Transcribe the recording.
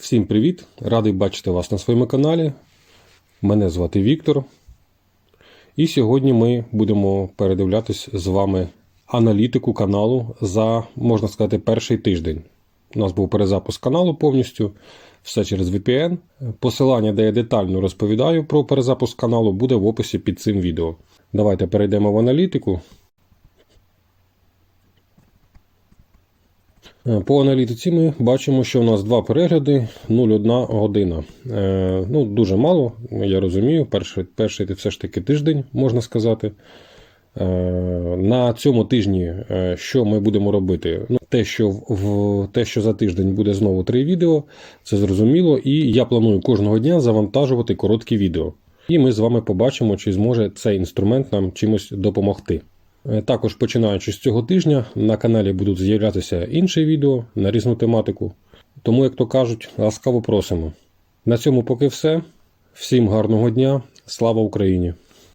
Всім привіт! Радий бачити вас на своєму каналі. Мене звати Віктор. І сьогодні ми будемо передивлятись з вами аналітику каналу за, можна сказати, перший тиждень. У нас був перезапуск каналу повністю, все через VPN. Посилання, де я детально розповідаю про перезапуск каналу, буде в описі під цим відео. Давайте перейдемо в аналітику. По аналітиці ми бачимо, що у нас два перегляди 0,1 година. Е, ну, дуже мало, я розумію. Перший, перший все ж таки тиждень, можна сказати. Е, на цьому тижні е, що ми будемо робити? Ну, те, що в те, що за тиждень буде знову три відео, це зрозуміло. І я планую кожного дня завантажувати короткі відео. І ми з вами побачимо, чи зможе цей інструмент нам чимось допомогти. Е, Також починаючи з цього тижня на каналі будуть з'являтися інші відео на різну тематику. Тому, як то кажуть, ласкаво просимо. На цьому поки все. Всім гарного дня. Слава Україні!